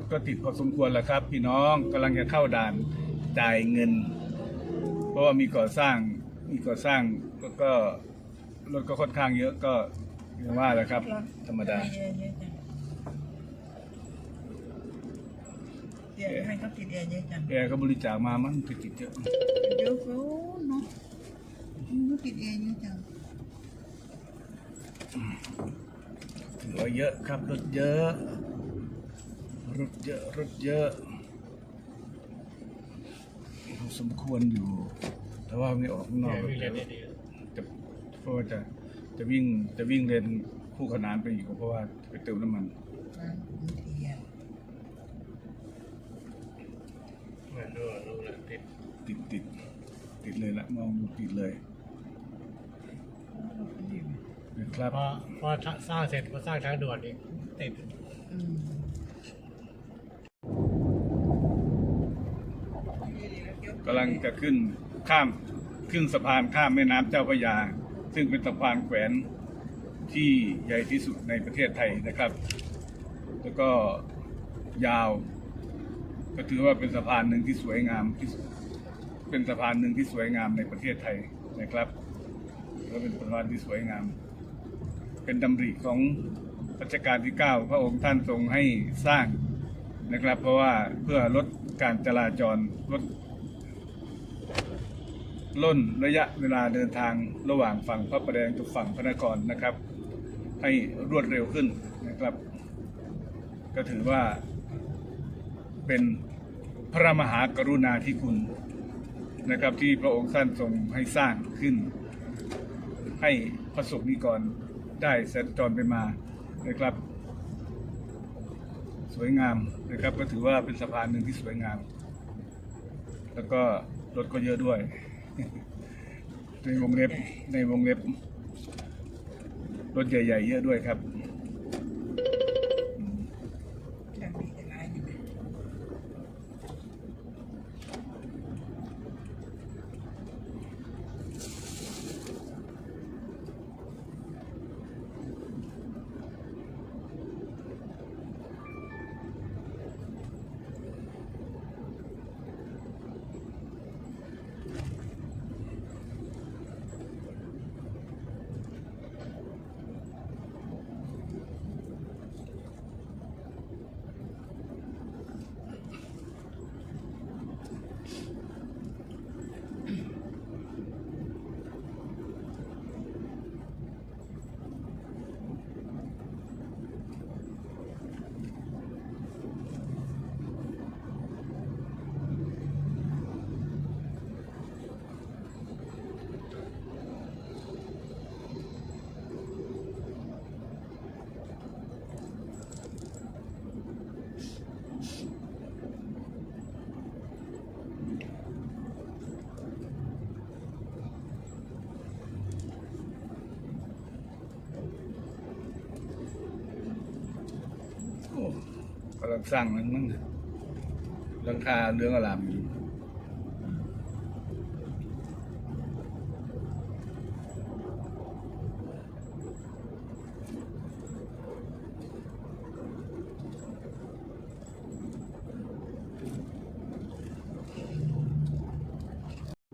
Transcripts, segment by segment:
ถก็ติดพอสมควรแหละครับ พี่น้องกำลังจะเข้าด่านจ่ายเงิน เพราะว่ามีก่อสร้างมีก่อสร้างแล้วก็รถก็ค่อนข้างเยอะก็อย่างว่าแหละครับ ธรรมดาเยอะเยอะจังเดี๋ยวให้เขาติดแอร์เยอะจังแอร์ก็บริจาคมามันติดติดเยอะเดี๋ยวเขาเนาะเขาติดแอร์เยอะจังถือว่าเยอะครับรถเยอะ รถเยอะรถเยอะพอสมควรอยู่ แต่ว่าไม่ออกข้างนอกวิ่งเล่นได้ดีจะเพราะว่าจะจะวิ่งจะวิ่งเลนคู่ขนานไปอีกเพราะว่าไปเติมน้ำมันนะบางทีอะเหมือนดูดูเลยติดติดติดติดเลยละมองดูติดเลยนะครับพอพอสร้างเสร็จพอสร้างทางด่วนอีกติด อืม กำลังจะขึ้นข้ามขึ้นสะพานข้ามแม่น้ำเจ้าพระยา ซึ่งเป็นสะพานแขวนที่ใหญ่ที่สุดในประเทศไทยนะครับ แล้วก็ยาว ก็ถือว่าเป็นสะพานหนึ่งที่สวยงามที่สุดเป็นสะพานหนึ่งที่สวยงามในประเทศไทยนะครับและเป็นสะพานที่สวยงาม เป็นดำริของรัชกาลที่ 9 พระองค์ท่านทรงให้สร้างนะครับ เพราะว่าเพื่อลดการจราจรลด ล่นระยะเวลาเดินทางระหว่างฝั่งพระประแดงกับฝั่งพระนครนะครับ ให้รวดเร็วขึ้นนะครับ ก็ถือว่าเป็นพระมหากรุณาธิคุณนะครับที่พระองค์ท่านทรงให้สร้างขึ้น ให้พระสงฆ์นิกรได้สัญจรไปมานะครับ สวยงามนะครับ ก็ถือว่าเป็นสะพานหนึ่งที่สวยงาม แล้วก็รถก็เยอะด้วย ในวงเล็บในวงเล็บรถใหญ่ ๆ เยอะด้วยครับ กำลังสร้างนั้นมั้งหลังคาเรืองอลามอยู่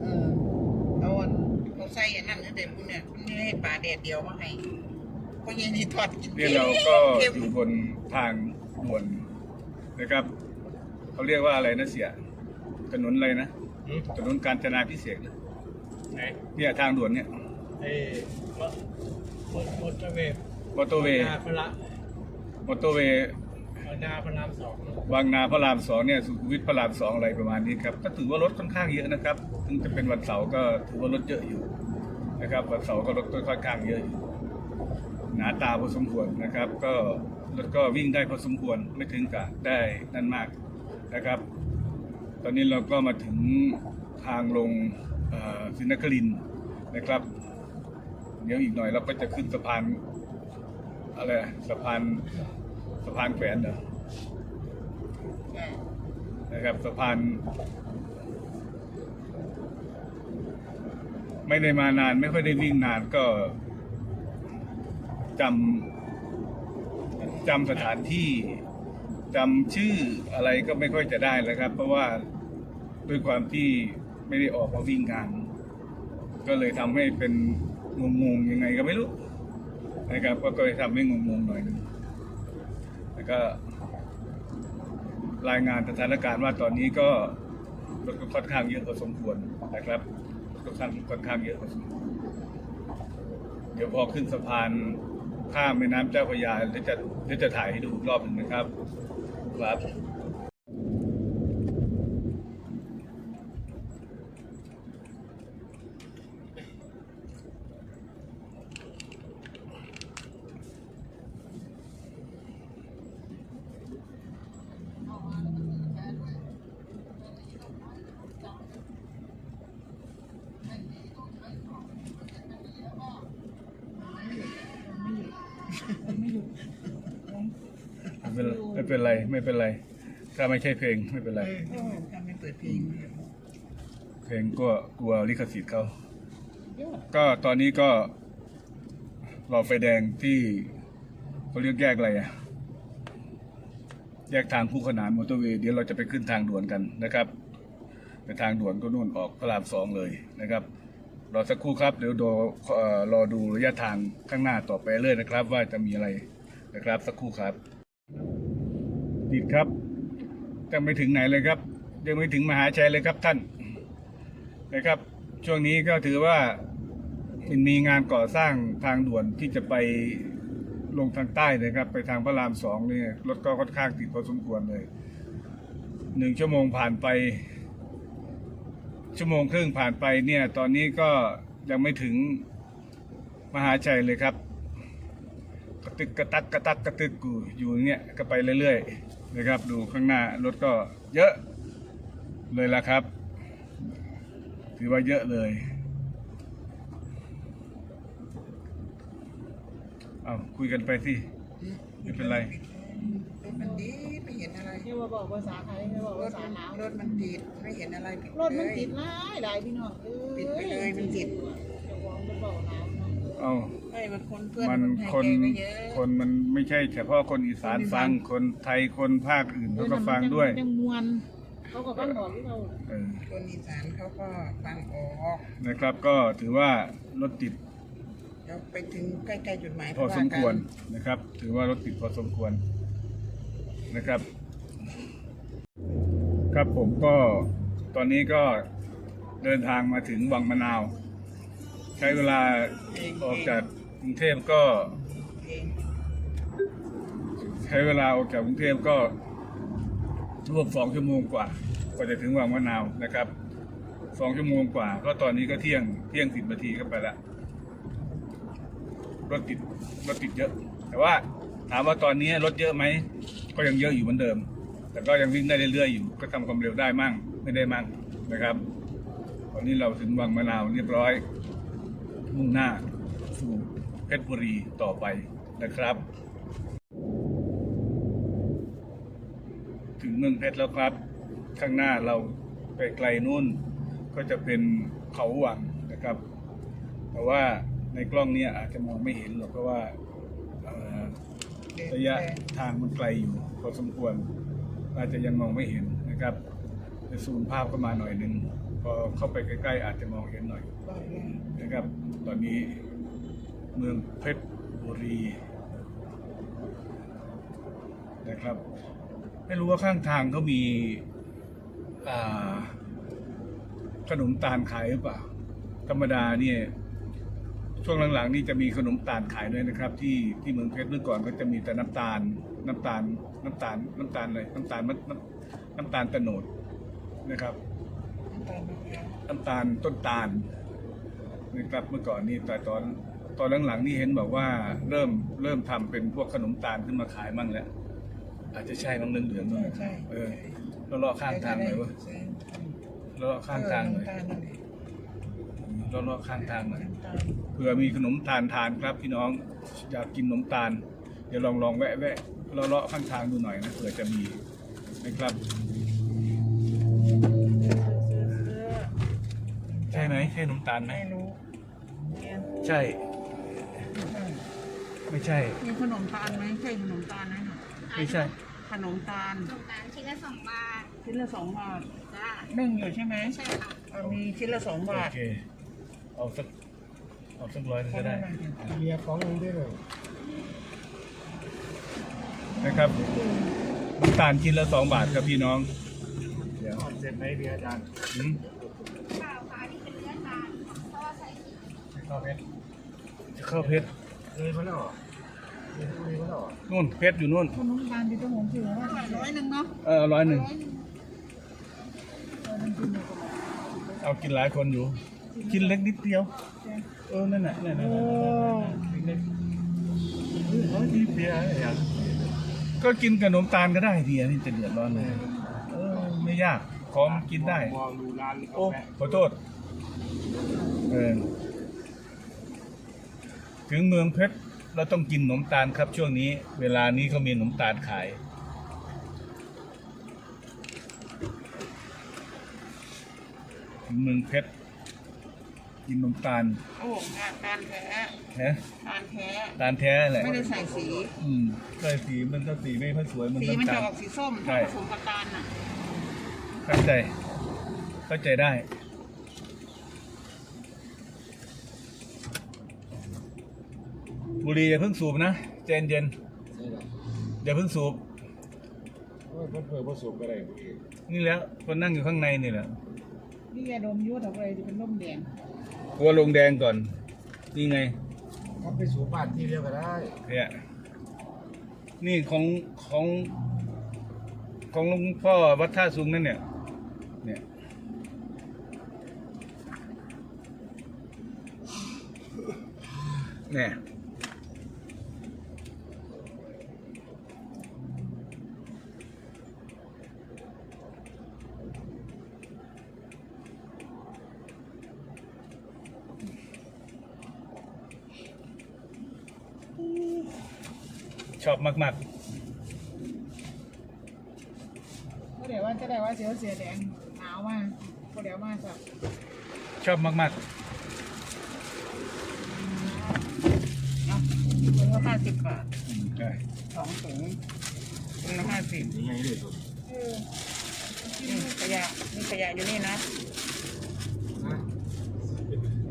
เออเอาอันเขาใส่อันนั้นเด็ดพวกเนี่ยมันไม่ให้ปลาแดดเดียวมาให้เพราะยังนี่ทอดกินนี่เราก็เค็มอยู่บนทางด่วน นะครับเขาเรียกว่าอะไรนะเสียถนนอะไรนะหืมถนนการจนาพิเศษกนะไหนเนี่ยทางด่วนเนี่ยไอ้มดมดมดเวฟมอเตอร์เวย์นาพระมอเตอร์เวย์นาพระรามสองบางนาพระรามสองเนี่ยสุขุมวิทพระรามสองอะไรประมาณนี้ครับก็ถือว่ารถค่อนข้างเยอะนะครับถึงจะเป็นวันเสาร์ก็ถือว่ารถเยอะอยู่นะครับวันเสาร์ก็รถก็ค่อนข้างเยอะอยู่หนาตาพอสมควรนะครับ ก็ รถก็วิ่งได้พอสมควรไม่ถึงกับได้นั่นมากนะครับ ตอนนี้เราก็มาถึงทางลงเอ่อศรีนครินนะครับ เดี๋ยวอีกหน่อยเราก็จะขึ้นสะพานอะไรสะพานสะพานแขวนเหรอนะครับสะพาน ไม่ได้มานาน ไม่ค่อยได้วิ่งนานก็จำ จำสถานที่จำชื่ออะไรก็ไม่ค่อยจะได้แล้วครับ เพราะว่าด้วยความที่ไม่ได้ออกมาวิ่งงาน ก็เลยทำให้เป็นงงๆยังไงก็ไม่รู้นะครับ ก็เลยทำให้งงๆหน่อยหนึงแล้วก็รายงานสถานการณ์ว่าตอนนี้ก็รถก็ค่อนข้างเยอะพอสมควรนะครับรถค่อนค่อนข้างเยอะพอสมควรเดี๋ยวพอขึ้นสะพาน ข้ามแม่น้ำเจ้าพระยาเดี๋ยวจะเดี๋ยวจะถ่ายให้ดูอีกรอบหนึ่งนะครับครับ ไม่เป็น ไรไม่เป็นไร ถ้าไม่ใช่เพลงไม่เป็นไรโอ้ถ้าไม่เปิดเพลงเพลงก็กลัวลิขสิทธิ์เขา ก็ตอนนี้ก็รอไฟแดงที่เขาเรียกแยกอะไรอะแยกทางคู่ขนานมอเตอร์เวย์เดี๋ยวเราจะไปขึ้นทางด่วนกันนะครับ ไปทางด่วนก็นู่นออกพระรามสองเลยนะครับรอสักครู่ครับเดี๋ยวดูเอ่อรอดูระยะทางข้างหน้าต่อไปเรื่อยนะครับ ว่าจะมีอะไรนะครับสักครู่ครับ ติดครับยังไม่ถึงไหนเลยครับ ยังไม่ถึงมหาชัยเลยครับท่านนะครับ ช่วงนี้ก็ถือว่ามันมีงานก่อสร้างทางด่วนที่จะไปลงทางใต้นะครับ ไปทางพระรามสองเนี่ยรถก็ค่อนข้างติดพอสมควรเลยหนึ่งชั่วโมงผ่านไป ชั่วโมงครึ่งผ่านไปเนี่ยตอนนี้ก็ยังไม่ถึงมหาชัยเลยครับ กระตึกกระตักกระตักกระตึกกูอยู่อย่างเนี่ยก็ไปเรื่อยๆ นะครับ ดูข้างหน้ารถก็เยอะเลยละครับ ถือว่าเยอะเลยเอาคุยกันไปสิไม่เป็นไรรถมันดีไม่เห็นอะไรนี่ว่าบอกภาษาไทยนี่ว่ารภาถษามันลาวรถมันติดไม่เห็นอะไรผิดรถมันเลยติดหลายหลายพี่น้องเอ้ยปิดไปเลยมันติด เจ้าของมันบอกลาว เนาะเอาไอ้มันคนเพื่อนมันให้คนแกก็เยอะคนมันไม่ใช่เฉพาะคนอีสานฟังคนไทยคนภาคอื่นเขาก็ฟังด้วยจังมวนเขาก็ฟังออกที่เราเออคนอีสานเขาก็ฟังออกนะครับก็ถือว่ารถติดเดี๋ยวไปถึงใกล้ๆจุดหมายพอสมควรว่ากันนะครับ ถือว่ารถติดพอสมควรนะครับ ครับผมก็ตอนนี้ก็เดินทางมาถึงวังมะนาว ใช้เวลาออกจากกรุงเทพก็ ใช้เวลาออกจากกรุงเทพก็รวมสองชั่วโมงกว่ากว่าจะถึงวังมะนาวนะครับสองชั่วโมงกว่า ก็ตอนนี้ก็เที่ยงเที่ยงสิบนาทีก็ไปแล้วรถติดรถติดเยอะ แต่ว่าถามว่าตอนนี้รถเยอะไหมก็ยังเยอะอยู่เหมือนเดิม แต่ก็ยังวิ่งได้เรื่อยๆอยู่ ก็ทำความเร็วได้มั่งไม่ได้มั่งนะครับ ตอนนี้เราถึงวังมะนาวเรียบร้อย มุ่งหน้าสู่เพชรบุรีต่อไปนะครับ ถึงเมืองเพชรแล้วครับ ข้างหน้าเราไปไกลนู่น ก็จะเป็นเขาหวังนะครับ แต่ว่าในกล้องเนี้อาจจะมองไม่เห็นหรอกเพราะว่าระยะทางมันไกลอยู่พอสมควร อาจจะยังมองไม่เห็นนะครับจะซูมภาพเข้ามาหน่อยหนึ่ง พอเข้าไปใกล้ๆ อาจจะมองเห็นหน่อยนะครับ ตอนนี้เมืองเพชรบุรีนะครับ ไม่รู้ว่าข้างทางเขามีขนมตาลขายหรือเปล่า ธรรมดาเนี่ยช่วงหลังๆ นี่จะมีขนมตาลขายด้วยนะครับ ที่ที่เมืองเพชรเมื่อก่อนก็จะมีแต่น้ำตาล น้ำตาล น้ำตาล น้ำตาลอะไรน้ำตาลน้ำน้ำตาลตะโนดนะครับ นนี้น้ำตาลต้นตาลนะครับเมื่อก่อนนี่แต่ตอนตอนหลังๆนี่เห็นบอกว่าเริ่มเริ่มทำเป็นพวกขนมตาลขึ้นมาขายมั่งแล้ว อาจจะใช่บางเหลืองๆหน่อยใช่เออเราเลาะข้างทางหน่อยวะใช่เราเลาะข้างทางหน่อยเน้ำตาลนั่นแหละเราเลาะข้างทางหน่อยน้ำตาลเผื่อมีขนมตาลทานครับพี่น้องอยากกินขนมตาล เดี๋ยวลองลองแวะแวะเราเลาะข้างทางดูหน่อยนะเผื่อจะมีนะครับใช่ไหมใช่ขนมตาลไหมไม่รู้เนี่ยใช่ ไม่ใช่ มีขนมตาลไหมใช่ขนมตาลไหมหนูไม่ใช่ ขนมตาลขนมตาลชิ้นละสองบาทชิ้นละสองบาทจ้านึ่งอยู่ใช่ไหมใช่ค่ะเออมีชิ้นละสองบาโอทเค เอาสัก เอาสักร้อยหนึงก็ได้เมียของมึงได้เลยนะครับน้ำตาลกินละสองบาทครับพี่น้อง เดี๋ยวเสร็จไหมเบียร์อาจารย์หืม ข้าวเพชรจะเข้าเพชรเลยมาแล้วเหรอเลยมาแล้วเหรอนู่นเพชรอยู่นู่นขนมตาลที่ต้องหงถือว่าร้อยหนึ่งเนาะเออร้อยหนึ่งเออมันกินอยู่กับเอากินหลายคนอยู่ กินเล็กนิดเดียว เออนั่นน่ะนั่นน่ะนั่นน่ะนั่นน่ะเล็กเฮ้ยเบียร์อย่างๆก็กินกับนมตาลก็ได้ทีอันนี้จะเดือดร้อนเลยเออไม่ยากของกินได้มองดูร้านกาโอ้แฟขอโทษเออ ถึงเมืองเพชรเราต้องกินขนมตาลครับช่วงนี้ เวลานี้เขามีขนมตาลขาย ถึงเมืองเพชรกินขนมตาลโอ้งานตาลแท้ฮะตาลแท้ ตาลแท้แหละไม่ได้ใส่สี อืมใช่สีมันก็สีไม่ค่อยสวยเหมันสีมันน้ำจะตาล ออกสีส้มใช่ผสมกับตาลน่ะ เข้าใจ เข้าใจได้ บุหรี่อย่าเพิ่งสูบนะใจเย็นๆอย่าเพิ่งสูบโอ้ยเพิ่มเพิ่มผสมอะไรกูเองนี่แหล้วคนนั่งอยู่ข้างในนี่แหละนี่ยาดมยุทธอะไรที่เป็นร่มแดงกลัวลงแดงก่อน นี่ไงก็ไปสูบบ้านที่เดียวก็ได้เนี่ยนี่ของของ ของหลวงพ่อวัดท่าซุงนั่นเนี่ย เนี่ยเนี่ย ชอบมากก็เดี๋ยวว่าจะได้ว่าเสียวเสียแดงหนาวมากก็เดี๋ยวมาสักๆชอบมากเนาะถุงละห้าสิบบาทๆอืมใช่สองถุงถุงละห้าสิบยังไงเลยตัวเออนี่ขยะนี่ขยะอยู่นี่นะนะ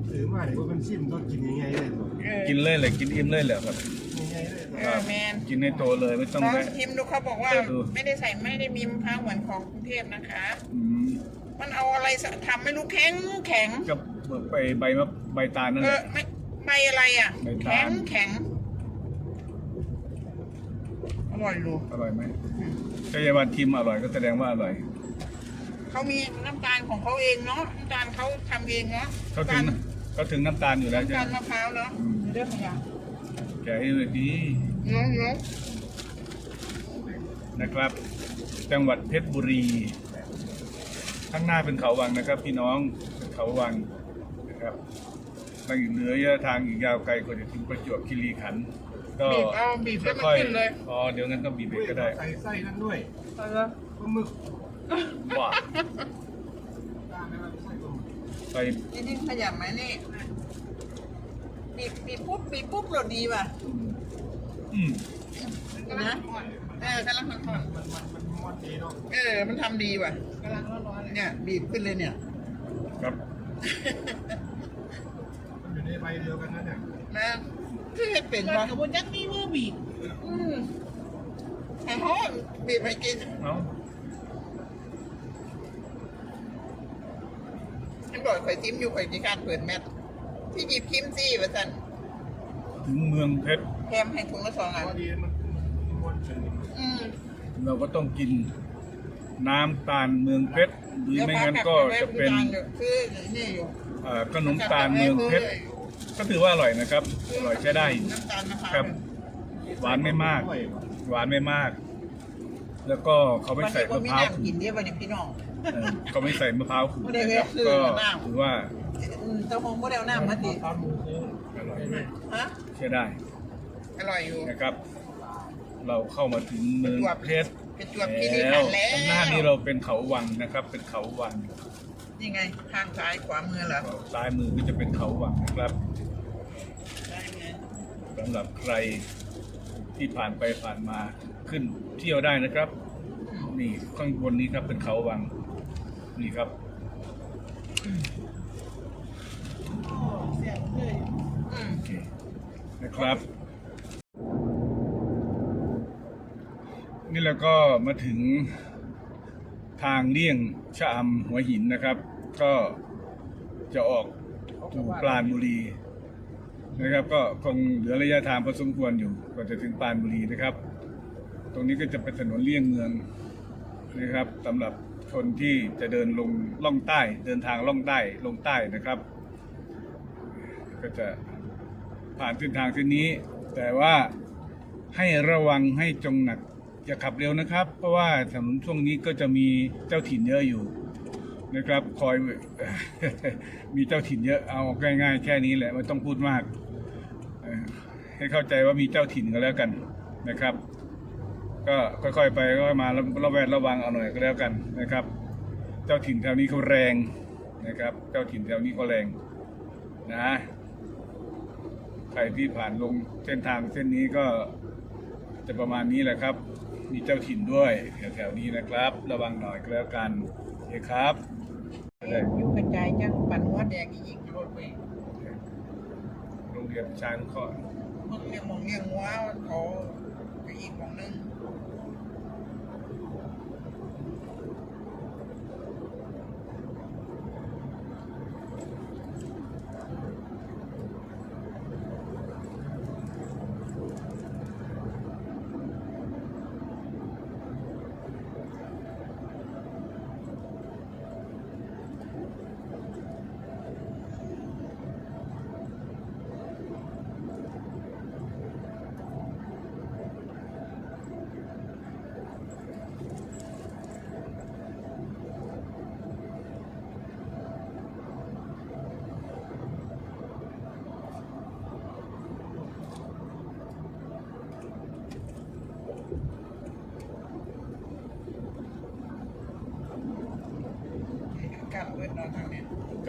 ถือมาเนี่ยว่ามันซิมต้องกินยังไงเลยตัวเออกินเลยเลยกินอิ่มเลยแหละครับยังไง เลยตัวเออแมนกินให้โตเลยไม่ต้องลองแวะ ชิมดูเขาบอกว่า เออ ไม่ได้ใส่ไม่ได้มีมะพร้าวเหมือนของกรุงเทพนะคะ อืมมันเอาอะไรสะทำไม่รู้แข็งแข็งก็เบิกไปใบมะใบตาลนั่นเอแหอละ ไม่ใบอะไรอะ ใบตาแข็ลงแข็งอร่อยดูอร่อยไหมชัยวันทิมอร่อยก็แสดงว่าอร่อย เขามีน้ำตาลของเขาเองเนาะน้ำตาลเขาทำเองเนาะเขาน้ำถึตางลเขาถึงน้ำตาลอยู่แล้วน้ำใช่ตาลไหม มะพร้าวเนาะอืม เรื่องขยะแกะ ให้เลยดีเนาะเนาะนะครับ จังหวัดเพชรบุรี ข้างหน้าเป็นเขาวังนะครับ พี่น้องเป็นเขาวังนะครับทางอีกเหนือระยะทางอีกยาวไกลกว่าจะถึงประจวบคีรีขันธ์ก็บีบเอาบีบแล้วมันค่อยขึ้นเลยๆอ๋อเดี๋ยวงั้นต้องบีบเองก็ได้ใส่ไส้นั่นด้วยเอาละปลาหมึกว่าตาลนะครับไส้ปลาหมึกใส่นี่นี่ขยะไหมนี่ บีบบีบปุ๊บบีบปุ๊บโหลดดีว่ะอืมนะเออกำลังทอนมันมันมันมอดดีเนาะเออ มันทำดีว่ะกำลังร้อนๆเลยเนี่ย บีบขึ้นเลยเนี่ย ครับ มันอยู่ในใบเดียวกันนั่นเนี่ยนะคือเห็ดเป็นเกิดวะกับบนยักษ์มีมือบีบอืมไอ้ห้อนบีบให้กินเอาฉันบอกข่อยจิ้มอยู่ข่อยจีการเปิดแมท ที่หยิบคิมซี่วะสันถึงเมืองเพชรแถมให้ถุงละสองอันพอดีมันมันมอดเฉยอืม เราก็ต้องกินน้ำตาลเมืองเพชรหรือไม่งั้นก็จะเป็นคือนี่อยู่เอ่อขนมตาลเมืองเพชรก็ถือว่าอร่อยนะครับ อร่อยใช้ได้น้ำตาลมะพร้าวครับ หวานไม่มาก หวานไม่มาก แล้วก็เขาไม่ใส่วันมะนี้พร้าวน้ำกินเยอะวันนี้พี่น้องเออเขาไม่ใส่มะพร้าวขูดไม่ได้นะครับเวฟคือก็น้ำถือว่าอืม เต้าหงโมเดลน้ำมาดิปลาหมึกเอออร่อยฮะใช้ได้อร่อยอยู่ นะครับ เราเข้ามาถึงเมืองเพชรเป็นจวบคีรีแล้ขัวนธ์แล้วข้างหน้านี้เราเป็นเขาวังนะครับ เป็นเขาวังนี่ไงข้างซ้ายขวามือเหรอซ้ายมือก็จะเป็นเขาวังนะครับได้ไงสำหรับใครที่ผ่านไปผ่านมาขึ้นเที่ยวได้นะครับ นี่ข้างบนนี้ครับเป็นเขาวังนี่ครับ โอ้เสียงเลย อืม โอเค นะครับ นี่แล้วก็มาถึงทางเลี่ยงชะอำหัวหินนะครับ ก็จะออกสู่ปราณบุรีนะครับ ก็คงเหลือระยะทางพอสมควรอยู่กว่าจะถึงปราณบุรีนะครับ ตรงนี้ก็จะเป็นถนนเลี่ยงเมืองนะครับสำหรับคนที่จะเดินลงล่องใต้ เดินทางล่องใต้ลงใต้นะครับ ก็จะ ผ่านเส้นทางเส้นนี้ แต่ว่าให้ระวังให้จงหนักอย่าขับเร็วนะครับ เพราะว่าถนนช่วงนี้ก็จะมีเจ้าถิ่นเยอะอยู่นะครับคอยมีเจ้าถิ่นเยอะเอาง่ายๆแค่นี้แหละไม่ต้องพูดมาก ให้เข้าใจว่ามีเจ้าถิ่นก็แล้วกันนะครับ ก็ค่อยๆไปก็มาระแวดระวังเอาหน่อยก็แล้วกันนะครับ เจ้าถิ่นแถวนี้เขาแรงนะครับ เจ้าถิ่นแถวนี้เขาแรงนะ ใครที่ผ่านลงเส้นทางเส้นนี้ก็จะประมาณนี้แหละครับ มีเจ้าถิ่นด้วยแถวๆนี้นะครับ ระวังหน่อยก็แล้วกันโอเคครับได้อยู่กระจายจังปั่นหัวแดงอีกรถไปโรงเรียนชายนุเคราะห์มึงเรียกมองเรียกหัวเขาไปอีกมองนึง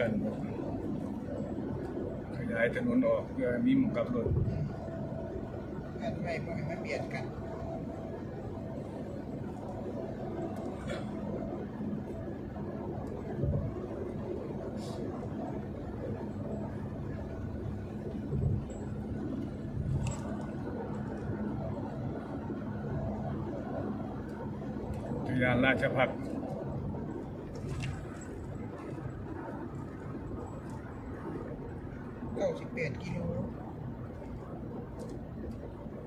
กัน ขยายถนนออกเพื่อมีมุมกลับรถกันไว้บ่ให้มันเบียดกันยานราชพักษ์ เก้าสิบแปดกิโล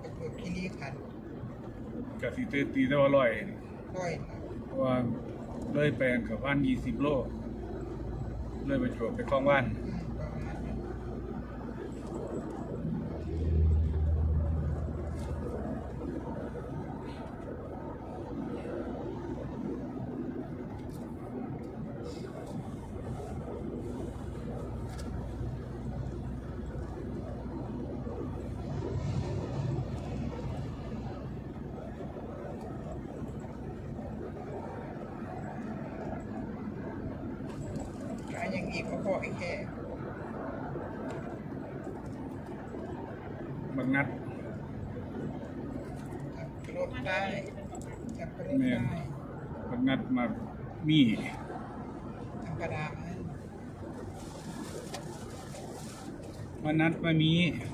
ประจวบคีรีขันธ์กับสีเตตีได้ว่าร้อยร้อยเพราะว่าเลยแปลงกับพันยี่สิบโลเลยไปจวบไปคลองว่าน อืมประมาณนั้น ขาย อย่างอีกก็พอไอ้แค่บางนัดขับรถได้ขับรถเนี่ได้ยบางนัดมามีธรรมดาไหมมานัดมามีธ